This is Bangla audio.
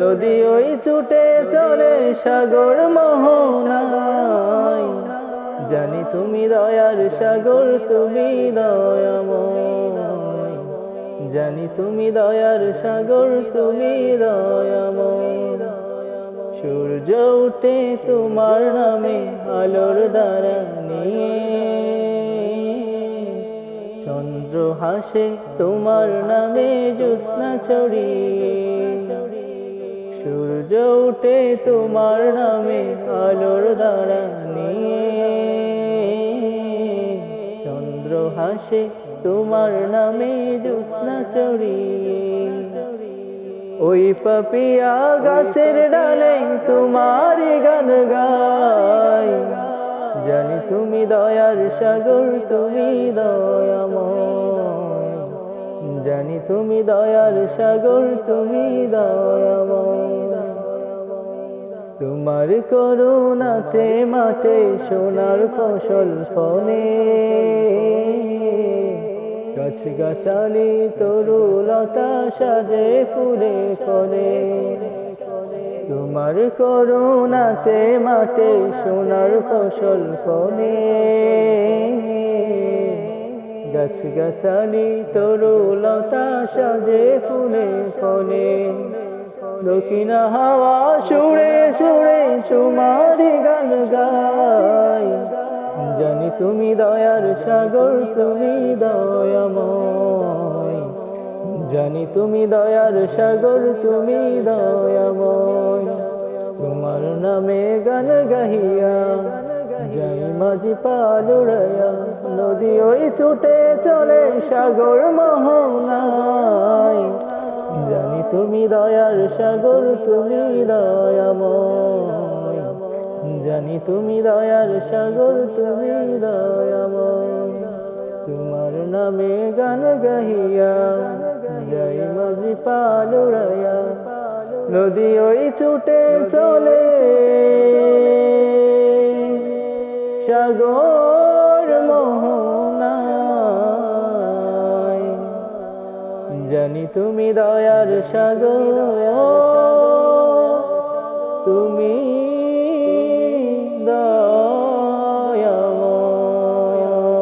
নদী ওই ছুটে চলে সাগর মোহনাই জানি তুমি দয়ার সাগর, তুমি দয়াময়। জানি তুমি দয়ার সাগর, তুমি দয়াময়। সূর্য উঠে তোমার নামে আলোর দ্বারা নিয়ে, চন্দ্র হাসে তোমার নামে জ্যোৎস্না ছড়িয়ে। সূর্য উঠে তোমার নামে আলোর দ্বারা নিয়ে। চন্দ্র হাসে তোমার নামে জ্যোৎস্না ছড়িয়ে ওই পাপিয়া গাছের ডালে তোমার গান গাই জানি তুমি দয়ার সাগর, তুমি দয়াময়। জানি তুমি দয়ার সাগর, তুমি দয়াময়। তোমার করুণাতে মাঠে সোনার ফসল ফলে। গাছ গাছালি তরুলতা সাজে ফুলে ফলে। তোমার করুণাতে মাঠে সোনার ফসল ফলে। গাছ গাছালি তরুলতা সাজে ফুলে ফলে। দক্ষিণ হাওয়া, সুরে সুরে তোমারি গান গাই। জানি তুমি দয়ার সাগর, তুমি দয়াময়। জানি তুমি দয়ার সাগর, তুমি দয়াময়। তোমার নামে গান গাহিয়া, যাই মাঝি পালুড়াইয়া নদী ওই ছুটে চলে সাগর তুমি দয়ার সাগর, তুমি দয়াময়। জানি তুমি দয়ার সাগর, তুমি দয়াময়। তোমার নামে গান গাহিয়া যাই মাঝি পালুড়াইয়া নদী ওই ছুটে চলে। সাগর মোহনায় জানি তুমি দয়ার সাগর তুমি